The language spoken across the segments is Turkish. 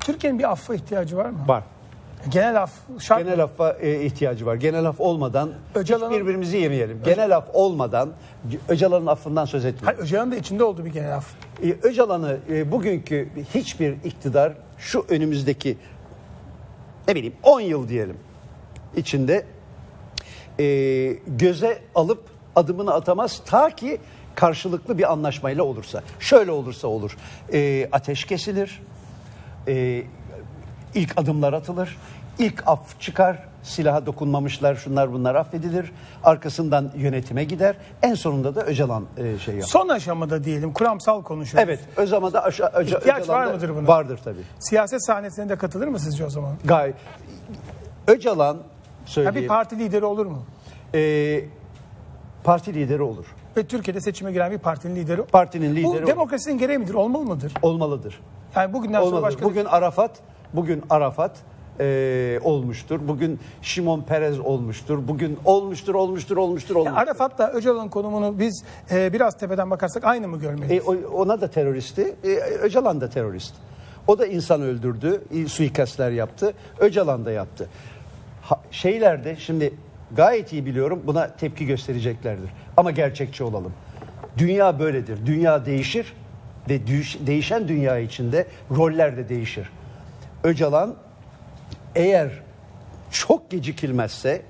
Türkiye'nin bir affa ihtiyacı var mı? Var. Genel af şart mı? Genel affa e, ihtiyacı var. Genel af olmadan Öcalan'ın- hiç birbirimizi yemeyelim. Genel af olmadan Öcalan'ın affından söz Hayır, etmiyorum. Öcalan'ın da içinde olduğu bir genel af. E, Öcalan'ı e, bugünkü hiçbir iktidar şu önümüzdeki ne bileyim 10 yıl diyelim içinde e, göze alıp adımını atamaz ta ki karşılıklı bir anlaşmayla olursa. Şöyle olursa olur. E, ateş kesilir. E, ilk adımlar atılır. ilk af çıkar. Silaha dokunmamışlar şunlar bunlar affedilir. Arkasından yönetime gider. En sonunda da Öcalan e, şey yapar. Son aşamada diyelim kuramsal konuşuyoruz. Evet, Özama'da aşa, Öca, İhtiyaç var Öcalan'da mıdır buna? Vardır tabii. Siyaset sahnesine de katılır mı sizce o zaman? Gayet. Öcalan Ha, söyleyeyim. bir parti lideri olur mu? e, parti lideri olur. Ve Türkiye'de seçime giren bir partinin lideri. Partinin lideri Bu olur. demokrasinin gereği midir? Olmalı mıdır? olmalıdır. Yani bugünden sonra Olmalıdır. başka Bugün Arafat, bugün Arafat e, olmuştur. Bugün Şimon Perez olmuştur. Bugün olmuştur, olmuştur, olmuştur, olmuştur. Arafat'la Öcalan'ın konumunu biz e, biraz tepeden bakarsak aynı mı görmeliyiz? E, ona da teröristi. E, Öcalan da terörist. O da insan öldürdü, suikastler yaptı. Öcalan da yaptı. Ha, şeylerde şimdi gayet iyi biliyorum buna tepki göstereceklerdir. Ama gerçekçi olalım. Dünya böyledir. Dünya değişir ve değişen dünya içinde roller de değişir. Öcalan eğer çok gecikilmezse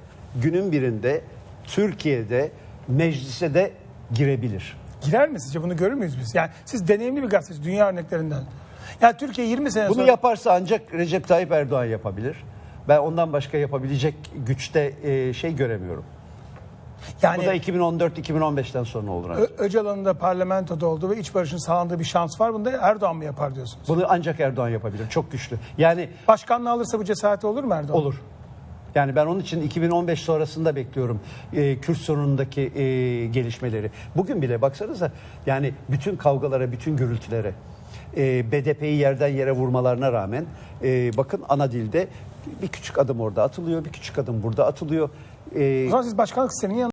günün birinde Türkiye'de meclise de girebilir. Girer mi sizce? Bunu görür müyüz biz? Yani siz deneyimli bir gazeteci dünya örneklerinden. Yani Türkiye 20 sene Bunu sonra... yaparsa ancak Recep Tayyip Erdoğan yapabilir. Ben ondan başka yapabilecek güçte e, şey göremiyorum. yani Bu da 2014-2015'ten sonra olur. Ö- Öcalan'ın da parlamentoda olduğu ve iç barışın sağlandığı bir şans var. Bunu da Erdoğan mı yapar diyorsunuz? Bunu ancak Erdoğan yapabilir. Çok güçlü. Yani Başkanlığı alırsa bu cesareti olur mu Erdoğan? olur. Yani ben onun için 2015 sonrasında bekliyorum e, Kürt sorunundaki e, gelişmeleri. Bugün bile baksanıza yani bütün kavgalara, bütün gürültülere, e, BDP'yi yerden yere vurmalarına rağmen e, bakın ana dilde bir küçük adım orada atılıyor, bir küçük adım burada atılıyor. E, O zaman siz başkanlık sisteminin yanında